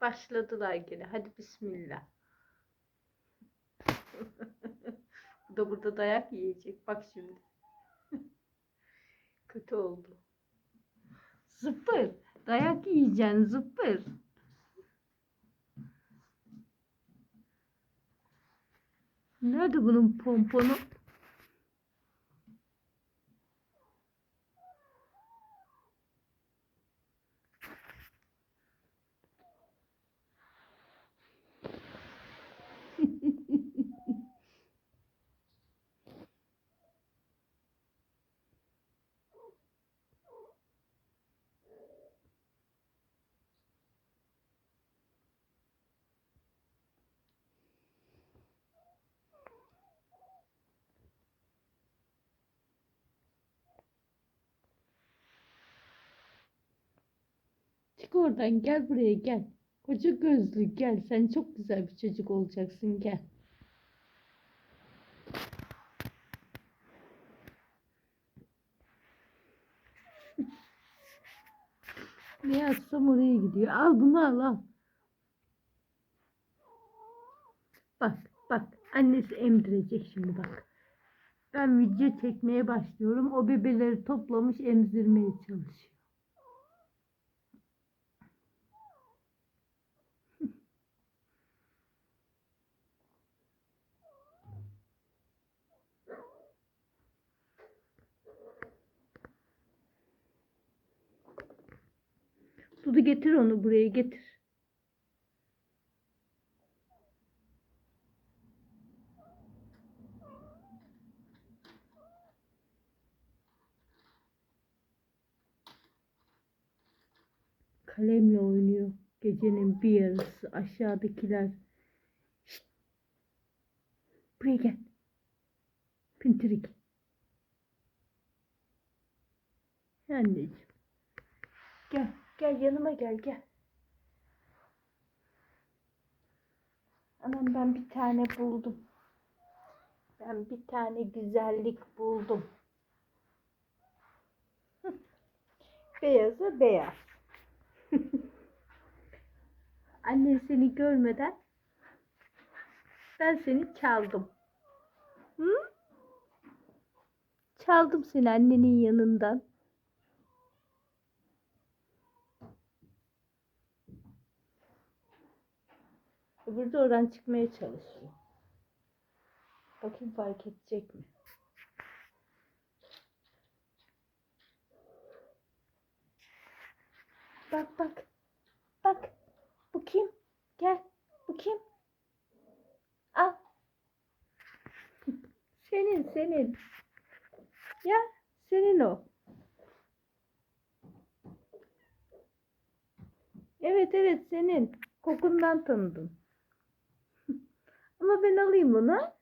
Başladılar gene. Hadi bismillah. Bu da burada dayak yiyecek. Bak şimdi. Kötü oldu. Zıpır. Dayak yiyeceksin zıpır. Nerede bunun pomponu? Çık oradan gel buraya gel. Koca gözlü gel. Sen çok güzel bir çocuk olacaksın gel. Ne yapsam oraya gidiyor. Al bunu al al. Bak bak annesi emdirecek şimdi bak. Ben video çekmeye başlıyorum. O bebeleri toplamış emzirmeye çalışıyor. Dudu getir onu buraya getir. Kalemle oynuyor. Gecenin bir yarısı aşağıdakiler. Şşt! Buraya gel. Pintirik. Anneciğim. Gel, gel yanıma gel, gel. Anam ben bir tane buldum. Ben bir tane güzellik buldum. Hı. Beyaza beyaz. Annen seni görmeden ben seni çaldım. Hı? Çaldım seni annenin yanından. Öbürü de oradan çıkmaya çalışıyor. Bakayım fark edecek mi? Bak bak. Bak. Bu kim? Gel. Bu kim? Al. Senin senin. Ya senin o. Evet evet senin. Kokundan tanıdım. Ama ben alayım onu.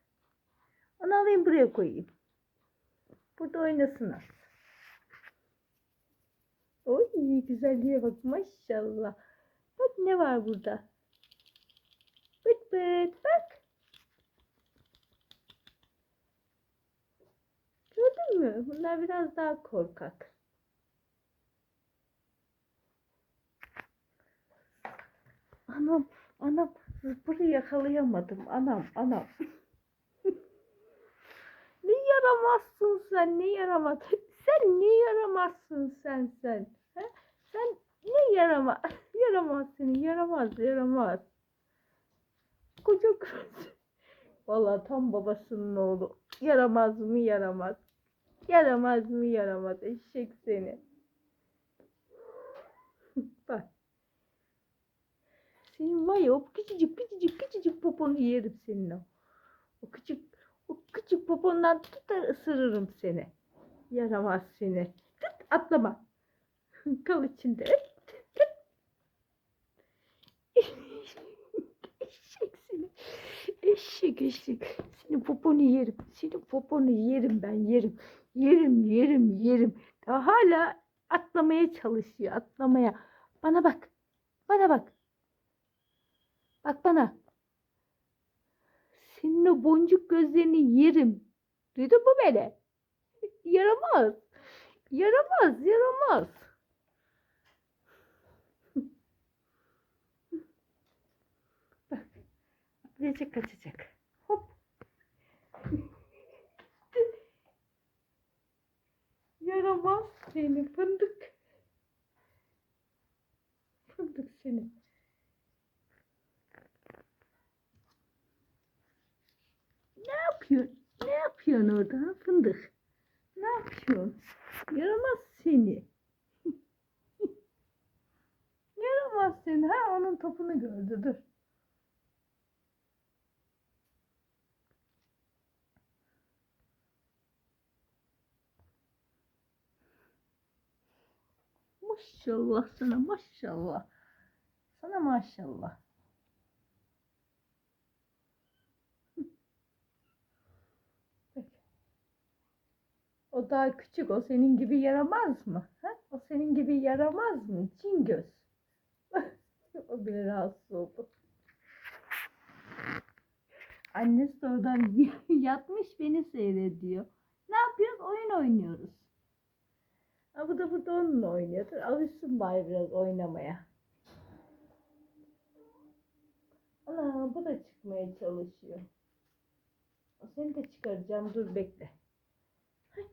Onu alayım buraya koyayım. Burada oynasın az. Oy güzelliğe bak maşallah. Bak ne var burada. Bıt bıt bak. Gördün mü? Bunlar biraz daha korkak. Anam, anam. Burayı yakalayamadım. Anam, anam. ne yaramazsın sen, ne yaramaz. Sen ne yaramazsın sen sen. He? Sen ne yaramaz. Yaramaz seni, yaramaz, yaramaz. Koca kız. Valla tam babasının oğlu. Yaramaz mı yaramaz. Yaramaz mı yaramaz. Eşek seni. Bak. Senin var ya o küçücük küçücük küçücük poponu yerim senin o. O küçük o küçük popondan tutar ısırırım seni. Yaramaz seni. Tut atlama. Kal içinde. Eşek seni. Eşek eşek. Senin poponu yerim. Senin poponu yerim ben yerim. Yerim yerim yerim. Daha hala atlamaya çalışıyor atlamaya. Bana bak. Bana bak. Bak bana. Senin o boncuk gözlerini yerim. Duydun mu beni? Yaramaz. Yaramaz, yaramaz. gidecek kaçacak. Hop. Yaramaz seni fındık. Fındık seni. Ne yapıyorsun? Ne yapıyorsun orada fındık? Ne yapıyorsun? Yaramaz seni. Yaramaz seni. Ha onun topunu gördü dur. Maşallah sana maşallah. Sana maşallah. O daha küçük. O senin gibi yaramaz mı? Ha? O senin gibi yaramaz mı? Cingöz. o bile rahatsız oldu. Annesi oradan yatmış beni seyrediyor. Ne yapıyoruz? Oyun oynuyoruz. Ha, bu da burada onunla oynuyordur. Alışsın bari biraz oynamaya. Ana bu da çıkmaya çalışıyor. Seni de çıkaracağım. Dur bekle.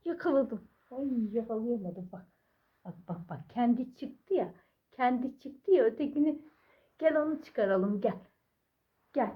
Yakaladım. Ay yakalayamadım bak. Bak bak bak. Kendi çıktı ya. Kendi çıktı ya. Ötekini gel onu çıkaralım gel. Gel.